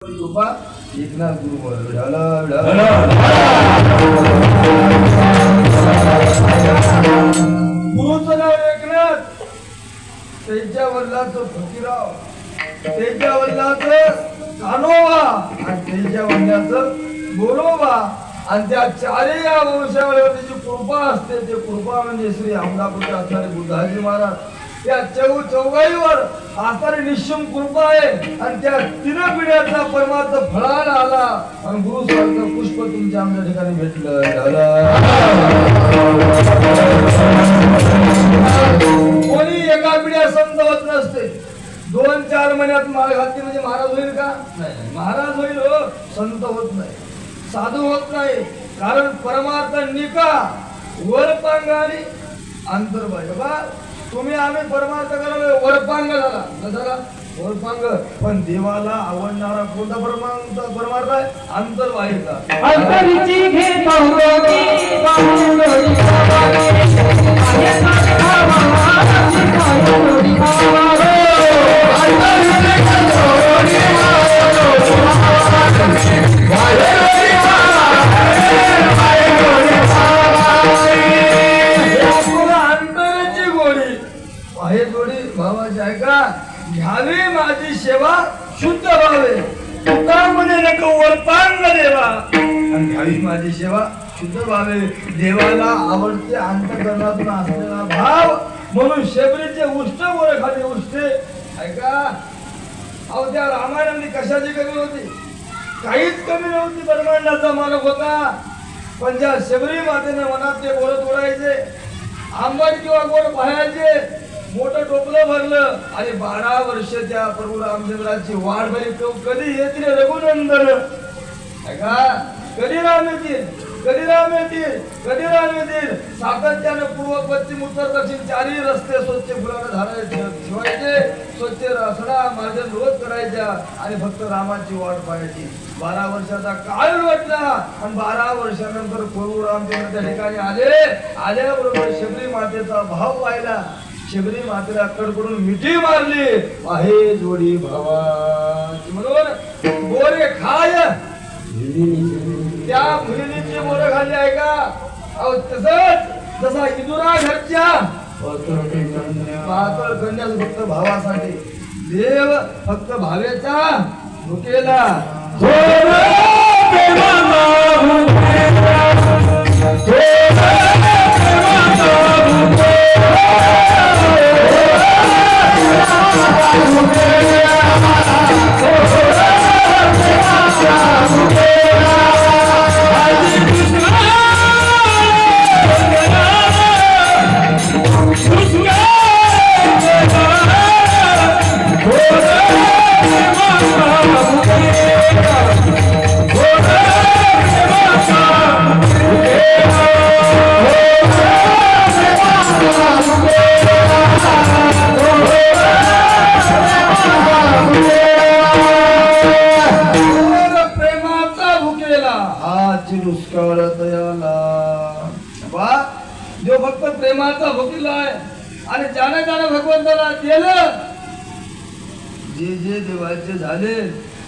एकनाथ गुरुचं नाव एकनाथ त्यांच्या वडिलाचं फकीराव त्यांच्या वडिलाचं कानोबा आणि त्यांच्या वडिलाचं गोरोबा आणि त्या चारही या वंशावळीवर त्याची कृपा असते ते कृपा म्हणजे श्री अमदापूरचे असणारे बुद्धाजी महाराज त्या चौ चौघाईवर असणारी निश्चम कृपा आहे. आणि त्या तीन पिढ्याचा परमार्थ फळाला आला. आणि गुरु सारखं पुष्प तुमच्या आमच्या ठिकाणी भेटलं. कोणी एका पिढ्या संत होत नसते. दोन चार महिन्यात माळ घातली म्हणजे महाराज होईल का? नाही महाराज होईल हो. संत होत नाही. साधू होत नाही. कारण परमार्थ निका वरपांग आणि अंतर्बाह्य बा तुम्ही आम्ही परमार्थ करायला वरपांग झाला. का झाला. वरपांग. पण देवाला आवडणारा कोणता परमार्थ परमार्थ आहे? अंतर्बाह्यचा अंतरीची घ्यावी माझी सेवा शुद्ध व्हावे. तुकामध्ये नको वरपांग देवा. आणि घ्यावी माझी सेवा शुद्ध व्हावे. देवाला आवडते अंतकरणातून असलेला भाव. म्हणून शेबरीचे उष्ट वर खाली उष्टे. ऐका. अहो त्या रामायणाने कशाची कमी होती? काहीच कमी नव्हती. ब्रह्मांडाचा मालक होता. पण ज्या शबरी मातेने मनात ते बोलत ओढायचे आंबट किंवा गोड पाहायचे मोठं टोपलं भरलं. आणि बारा वर्ष त्या प्रभू रामचंद्राची वाढ भरी तो कधी येतील रघुनंदन? का? कधी राम येतील? कधी राम येतील? कधी राम येतील? सातत्यानं पूर्व पश्चिम उत्तर दक्षिण चारही रस्ते स्वच्छ फुलाने धारायचे शिवायचे स्वच्छ रसडा मार्जन रोज करायच्या आणि फक्त रामाची वाट पाहायची. बारा वर्षाचा काळ वाटला. आणि बारा वर्षानंतर प्रभू रामचंद्र त्या ठिकाणी आले. आल्याबरोबर शबरी मातेचा भाव पाहिला. शबरी मातेला कडकडून मिठी मारली. आहे जोडी भावा म्हणून गोरे खाय. त्या मुलीची मोर खाल्ली आहे का? अहो तसंच जसा इंदुरा घरच्या. पातळ कन्यास फक्त भावासाठी. देव फक्त भावेचा भुकेला Trabalho, जे जे देवाचे झाले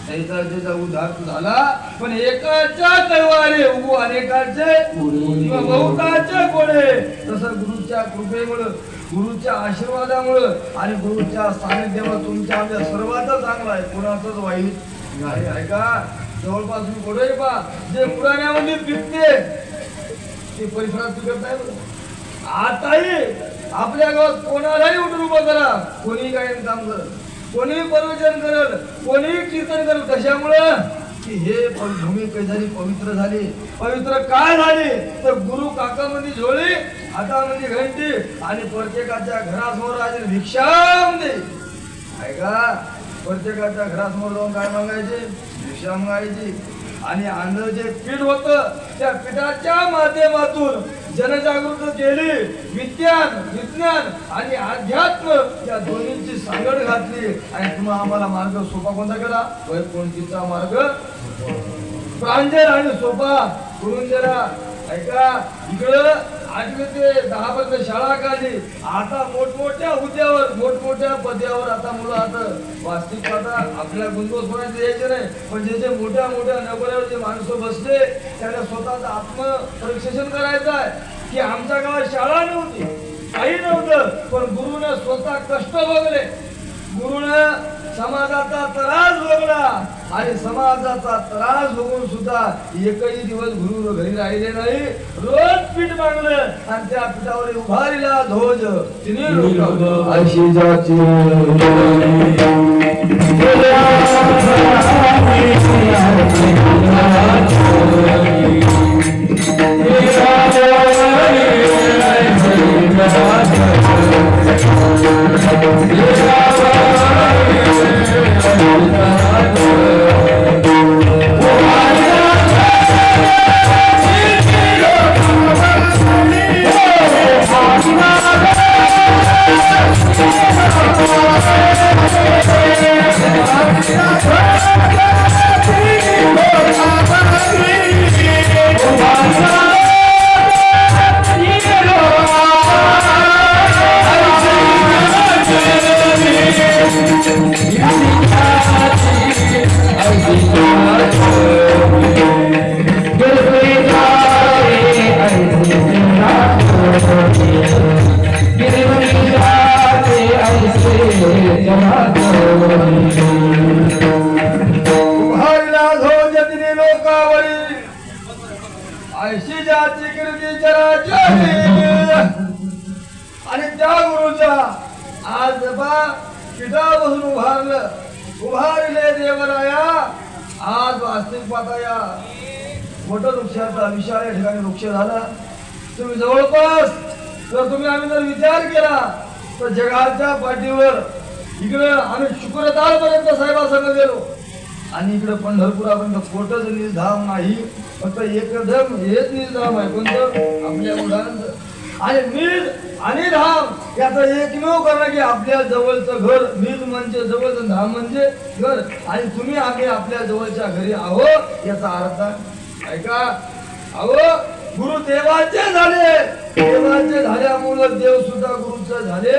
त्याचा त्याचा उद्धार झाला पण एकाच्या कैवारे उगू अनेकाचे बहुताचे कोडे. तसं गुरुच्या कृपेमुळं गुरुच्या आशीर्वादामुळं आणि गुरुच्या सानिध्यामुळे तुमच्या आमच्या सर्वांचं चांगलं आहे. कोणाचंच वाईट नाही. ऐका जवळपास मी कोडे पा जे पुराण्यामध्ये पिकते ते परिसरात पिकत नाही. आताही आपल्या गावात कोणालाही उठून उभं करा. कोणी काय काम करत कोणी प्रवचन करल कोणी कीर्तन करल कशामुळं? की हे प- भूमी काही झाली पवित्र झाली? पवित्र काय झाली? तर गुरु काकामध्ये झोळी हातामध्ये घंटी आणि प्रत्येकाच्या घरासमोर आज भिक्षा दे ऐका प्रत्येकाच्या घरासमोर जाऊन काय मागायचे? भिक्षा मागायची. आणि अन्न जे पीठ होत त्या पिठाच्या माध्यमातून जनजागृती केली. विज्ञान विज्ञान आणि अध्यात्म या दोन्हीची सांगड घातली. आणि तुम्हा आम्हाला मार्ग सोपा कोणता केला? कोणतीचा मार्ग. प्रांजल आणि सोपा. करून जरा ऐका इकडं. आठवी ते म्हणजे दहा पर्यंत शाळा काढली. आता मोठमोठ्या हुद्द्यावर मोठमोठ्या पद्यावर आता मुलं आता वास्तविक आता आपल्या गुंतवणूक यायचे नाही पण जे जे मोठ्या मोठ्या नगरावर जे माणसं बसले त्याला स्वतःच आत्मपरीक्षण करायचं आहे. की आमच्या गावात शाळा नव्हती काही नव्हतं पण गुरुने स्वतः कष्ट बघले गुरुनं समाजाचा त्रास भोगला आणि समाजाचा त्रास भोगून सुद्धा एकही दिवस गुरु घरी राहिले नाही. रोज पीठ मागलं आणि त्या पीठावर उभारीला ध्वज. तिने Yeah. त्या आज बा पिठापासून उभारलं उभारले देवराया आज वास्तविक पाताया. मोठं वृक्षाचा विशाल या ठिकाणी वृक्ष झाला. तुम्ही जवळपास जर तुम्ही आम्ही जर विचार केला तर जगाच्या पाठीवर इकडं आम्ही शुक्रतालपर्यंत साहेबासंग गेलो. आणि इकडं पंढरपुरापर्यंत कोटच निजधाम नाही फक्त एकदम हेच निजधाम आहे. कोणतं? आपल्या मुलांचं. आणि निज आणि धाम. याचा एकमेव कारण की आपल्या जवळचं घर निज म्हणजे जवळचं धाम म्हणजे घर. आणि तुम्ही आम्ही आपल्या जवळच्या घरी आहो याचा अर्थ. ऐका. अहो गुरु देवाचे झाले. देवाचे झाल्यामुळं देव सुद्धा गुरुचं झाले.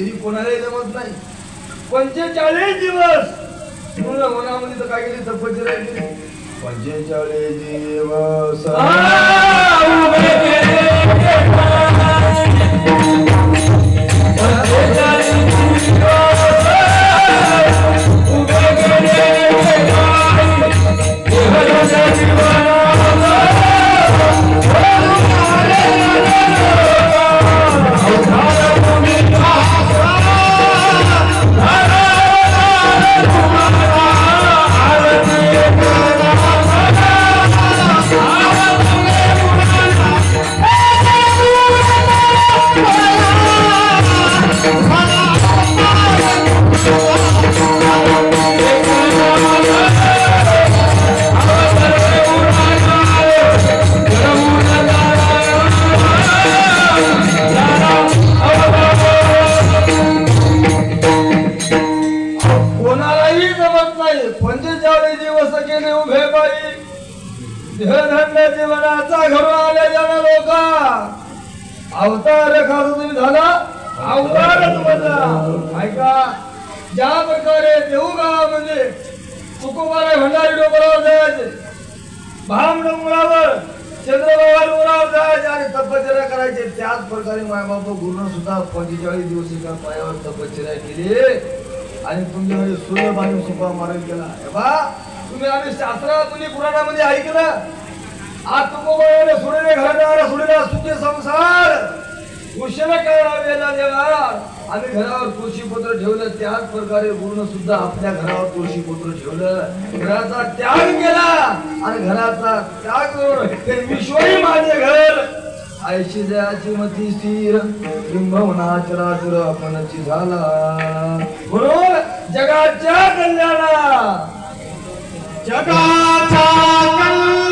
एरी कोणालाही जमत नाही. पंचेचाळीस दिवस. पूर्ण मनामध्ये तर काय केली? तपश्चर्या केली पंचेचाळीस दिवस. त्याच प्रकारे मायबाप गुरुनं सुद्धा पंचेचाळीस दिवस एका पायावर तपश्चर्या केली. आणि तुमच्याकडे सूर्य बाजू सुपा मारण केला. हे बा तुम्ही आम्ही तुम्ही पुराणामध्ये ऐकलं. आज तुकोबाने सोडले सुखे संसार. उशिरा कळला देवा आम्ही घरावर तुळशीपत्र ठेवलं. त्याच प्रकारे गुरुनं सुद्धा आपल्या घरावर तुळशीपत्र ठेवलं. घराचा त्याग केला. आणि घराचा त्याग करून ते विश्वही माझे घर आयशी जयाची मती स्थिर. बिंबवना चराचर आपणची झाला. म्हणून जगाच्या कल्याणा जगाचा कल्याण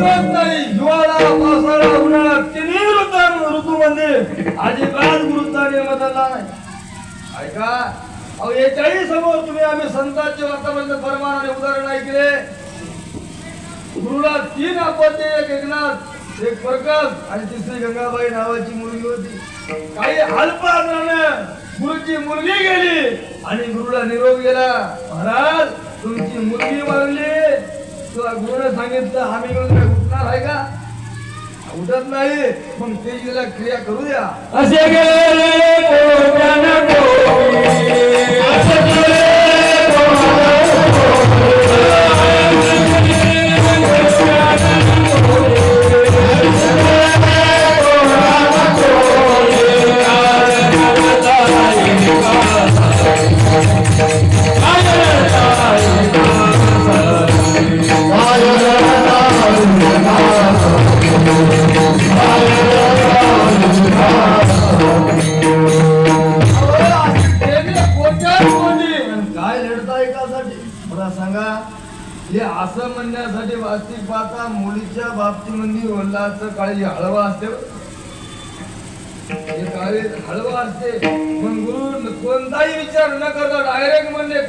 पांघरायचे हिवाळा पावसाळा उन्हाळा तिन्ही ऋतूमध्ये अजिबात नाही ऐका अहो याच्याही समोर तुम्ही आम्ही संतांचे वातावरण परमानाने उदाहरण ऐकले गुरुला तीन अपत्य एक एकनाथ एक प्रकाश आणि तिसरी गंगाबाई नावाची मुलगी होती काही अल्प गुरुची मुलगी गेली आणि गुरुला निरोप गेला. महाराज तुमची मुलगी मारली. तुला गुरुने सांगितलं आम्ही घेऊन उठणार आहे का? उठत नाही. मग तेजीला क्रिया करू द्या असे गेले असे गेले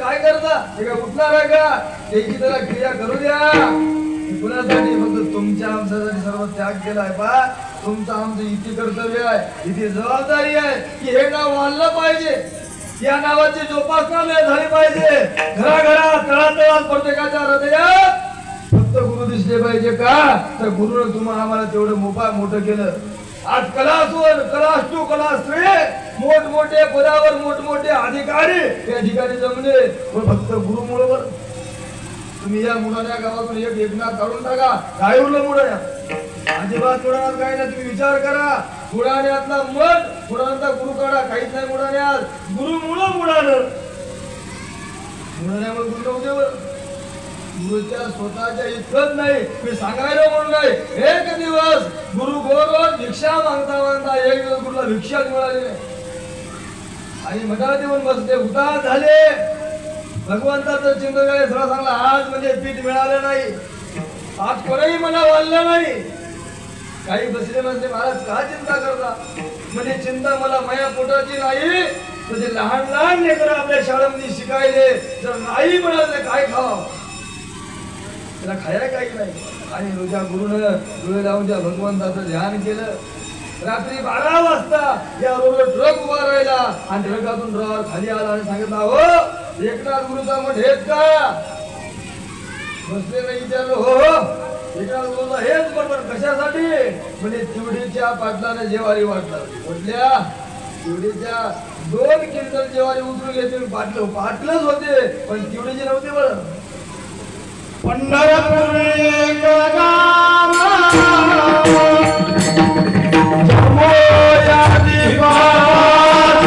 काय करता? हे काय उठणार आहे? का त्याची त्याला क्रिया करू द्या. कुणासाठी? फक्त तुमच्या आमच्यासाठी सर्व त्याग केलाय बा. तुमचं आमचं इथे कर्तव्य आहे. इथे जबाबदारी आहे की हे नाव वाढलं पाहिजे. या नावाची जोपासना नाही झाली पाहिजे. घराघरात तळातळात प्रत्येकाच्या हृदयात. फक्त गुरु दिसले पाहिजे का? तर गुरुनं तुम्हाला आम्हाला तेवढं मोठा मोठं केलं. आज कलासुर कलाष्टू कलाश्री मोठमोठे पदावर मोठमोठे अधिकारी. ते अधिकारी जमले. पण फक्त गुरुमुळे तुम्ही या मुलाच्या गावातून एक एकनाथ काढून टाका. काय उरलं मुलाच्या अजिबात मुलाण्यात काय ना तुम्ही विचार करा. मुळाण्यातला मन मुळाण्यातला गुरु काढा. काहीच नाही मुळाण्यात गुरु मुळ मुळानं मुळाण्यामुळे गुरु नव्हते बरं. गुरुच्या स्वतःच्या इतकंच नाही. मी सांगायला म्हणून नाही. एक दिवस गुरु गोर भिक्षा मागता मागता एक दिवस गुरुला भिक्षाच मिळाली नाही. आणि मठात येऊन बसले उदास झाले. भगवंताचं चिंतन केलं सांगला आज म्हणजे पीठ मिळालं नाही. आज कोणाही मला वाढलं नाही. काही बसले बसले महाराज का चिंता करता? म्हणजे चिंता मला माया पोटाची नाही. म्हणजे लहान लहान लेकर आपल्या शाळेमध्ये शिकायले. जर नाही मिळालं काय खावा? त्याला खायला काही नाही. आणि तुझ्या गुरुनं डोळे लावून त्या भगवंताचं ध्यान केलं. रात्री बारा वाजता या रोडवर ट्रक उभा राहिला आणि ट्रकातून ड्रॉवर खाली आला आणि सांगितला हो एकनाथ गुरुचा मठ हेच का? बसले नाही विचारलं हो हो एकनाथ गुरुचा हेच बरोबर कशासाठी? म्हणजे चिवडीच्या पाटलाने जेवारी वाटलं म्हटल्या चिवडीच्या दोन क्विंटल जेवारी उतरून घेतली. पाटलं पाटलंच होते पण चिवडीची नव्हती बरं. पंढरपूर Jambo ya Dipali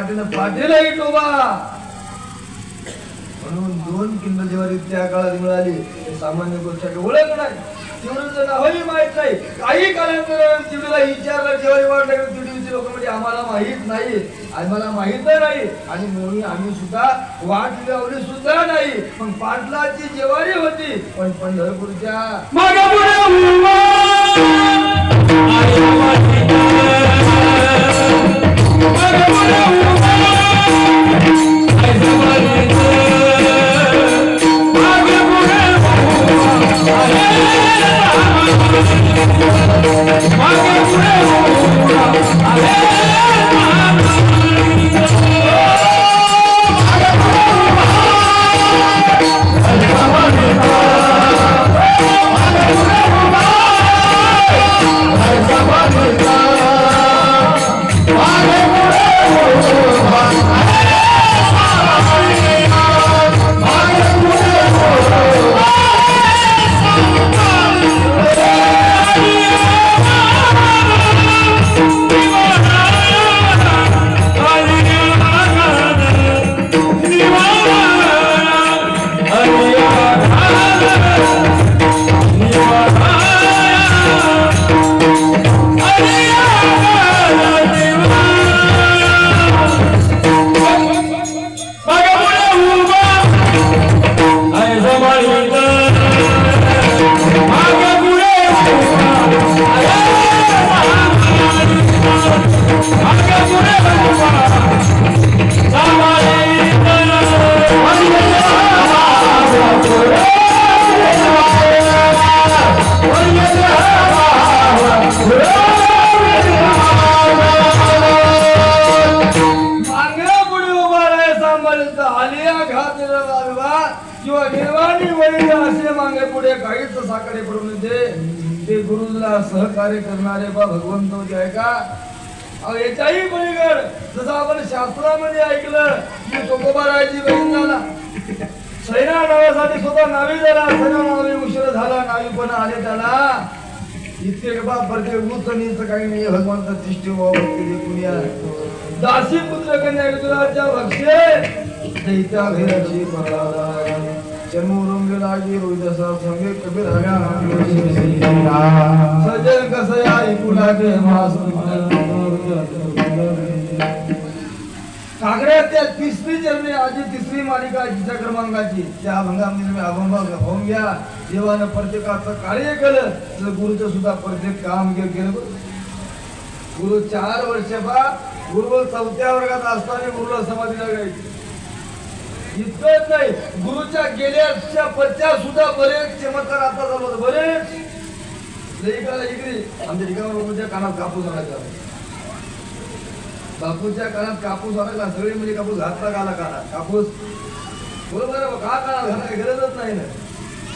पंढरीचा पाठीला पाटील बा म्हणून दोन किंमत जेव्हा त्या काळात मिळाली ते सामान्य गोष्ट ओळख नाही. तेवढं नावही माहीत नाही. काही कालांतर तिवडीला विचारलं जेव्हा वाटलं तिवडी लोक म्हणजे आम्हाला माहीत नाही. आम्हाला माहीत नाही आणि म्हणून आम्ही सुद्धा वाट लावली सुद्धा नाही. पण पाटलाची जेवारी होती पण पंढरपूरच्या आहे अहो, पलीकड जसं आपण शास्त्रामध्ये ऐकलं की तुकोबारायची बहीण झाला. सैना नावासाठी स्वतः नावी झाला. सैना नावी उशीर झाला नावी पण आले त्याला. इतके बा परते उच नीच काही नाही. भगवंत तिष्ठी कुणिया दासी पुत्र कन्या विदुराच्या भक्षे. दैत्या भेराची जन्मोरंग लागी रोहिदसा संगे कबीर सजन कसया ऐकू लागे मास कागड्याच्या तिसरी जन्मी आजी तिसरी मालिका तिच्या क्रमांकाची. त्या अभंगामध्ये अभंग होऊन घ्या. देवानं प्रत्येकाचं कार्य केलं तर गुरुचं सुद्धा प्रत्येक काम केलं. गुरु चार वर्ष बा गुरु चौथ्या वर्गात असताना गुरुला समाधी लागायची. इतकंच नाही गुरुच्या गेल्याच्या पत्त्या सुद्धा बरेच चमत्कार आता झालं बरेच. लईकाला इकडे आमच्या ठिकाणी कानात कापूस आणायचा. बापूच्या काळात कापूस आणायला सगळे म्हणजे कापूस घातला काला काला कापूस बरोबर बा, का कानात घालाय गरजच नाही ना.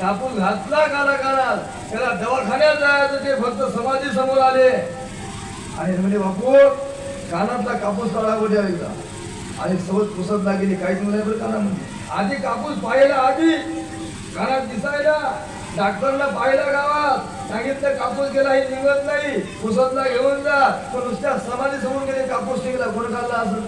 कापूस घातला काला कानात त्याला दवाखान्यात जायचं ते फक्त समाधी समोर आले. आणि म्हणजे बापू कानातला कापूस तळावर बोलले आणि सवत पुसत लागली काहीच नाही बरं कानामध्ये. आधी कापूस पाहिला आधी कानात दिसायला. डॉक्टरला पाहिला गावात. सांगितलं कापूस गेला हे निघत नाही. पुसतला घेऊन जा. पण नुसत्या समाधी समोर गेले कापूस निघला कोण खाल्ला असं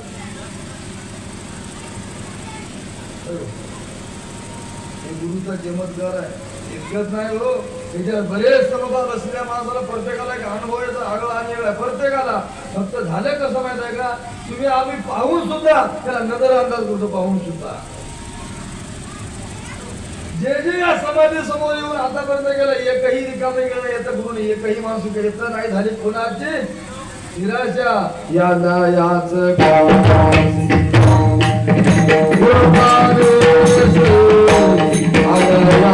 हे गुरुचा चमत्कार आहे. इतकंच नाही हो. त्याच्यात बरेच समभाग असलेल्या माणसाला प्रत्येकाला एक अनुभव येतो आगळा आणि वेगळा प्रत्येकाला. फक्त झालं कसं माहीत आहे का? तुम्ही आम्ही पाहून सुद्धा त्याला नजर अंदाज करतो पाहून सुद्धा. जे जे या समाधी समोर येऊन आतापर्यंत गेलं एकही रिकामे गेलं येतं गुरुने एकही माणूस येतं नाही. झाली कोणाची? निराशा. याला याच आल्या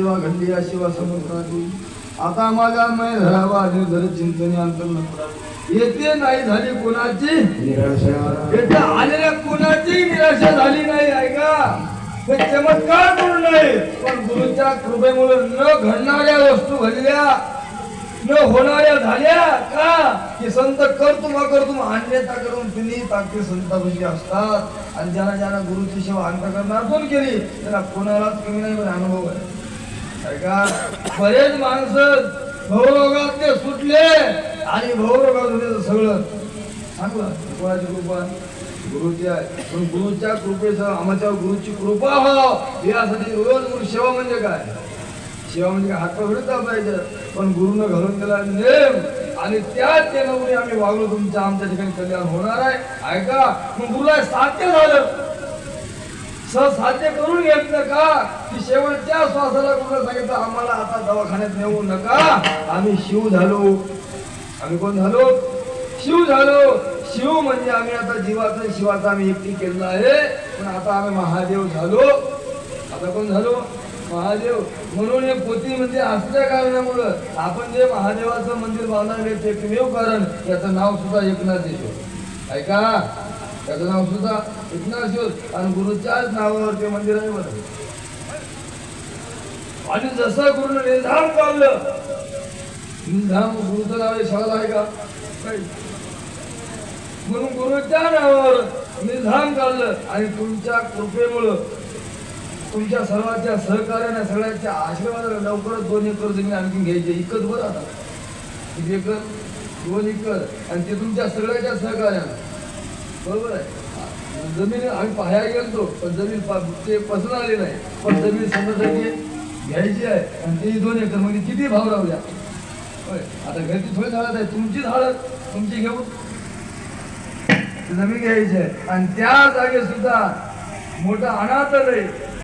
शिवा ते जीवा घडली या शिवा समुद्राची आता माझ्या मै धरावा आणि धर चिंतनी अंतर येते नाही झाली कोणाची? येथे आलेल्या कोणाची निराशा झाली नाही ऐका हे चमत्कार करू नये. पण गुरुच्या कृपेमुळे न घडणाऱ्या वस्तू घडल्या न होणाऱ्या झाल्या का? की संत करतुम करतुम अन्यथा करून तुम्ही ताकदी संतापाशी असतात. आणि ज्यांना ज्यांना गुरुची सेवा अंतकरणातून केली त्याला कोणालाच कमी नाही पण अनुभव आहे. बरेच माणसं भवरोगात ते सुटले आणि भवरोगात होते सगळं. चांगलं. कोणाची कृपा. गुरुची आहे. पण गुरुच्या कृपेचा आमच्या गुरुची कृपा हो यासाठी रोज गुरु सेवा म्हणजे काय? सेवा म्हणजे काय हात विरुद्ध पाहिजे पण गुरुनं घालून दिला नेम आणि त्याच नेमामुळे आम्ही वागलो. तुमच्या आमच्या ठिकाणी कल्याण होणार आहे. ऐका मग गुरुला साध्य झालं. साध्य करून घेतलं का? की शेवटच्या श्वासाला कोणाला सांगितलं आम्हाला आता दवाखान्यात नेऊ नका. आम्ही शिव झालो. आम्ही कोण झालो? शिव झालो. शिव म्हणजे आम्ही आता जीवाचं शिवाचा आम्ही एकटी केलेला आहे. पण आता आम्ही महादेव झालो. आता कोण झालो? महादेव. म्हणून हे पोती म्हणजे असल्या कारणामुळं आपण जे महादेवाचं मंदिर बांधणार आहे ते एकमेव कारण याचं नाव सुद्धा एकनाथ येतो ऐका. त्याचं नाव सुद्धा एकनाथ आणि गुरुच्याच नावावर ते मंदिर आहे बरं. आणि जसं गुरुनं निर्धाम काढलं निर्धाम गुरुचं नाव हे शाळा आहे का? म्हणून गुरुच्या नावावर निर्धाम काढलं आणि तुमच्या कृपेमुळं तुमच्या सर्वांच्या सहकार्याने सगळ्यांच्या आशीर्वादाला लवकरच दोन एकर जमीन आणखी घ्यायची. इकत बरं आता. किती एकर दोन एकर. आणि ते तुमच्या सगळ्याच्या सहकार्यानं. बरोबर आहे. जमीन आम्ही पाहायला गेलतो पण जमीन ते पसंत आले नाही. पण जमीन समजासाठी घ्यायची आहे. आणि ते दोन एकर म्हणजे किती भाव लावल्या होय. आता घरची थोडी झाडत आहे. तुमची झाडं तुमची घेऊन. जमीन घ्यायची आहे. आणि त्या जागे सुद्धा मोठा अनाथ आहे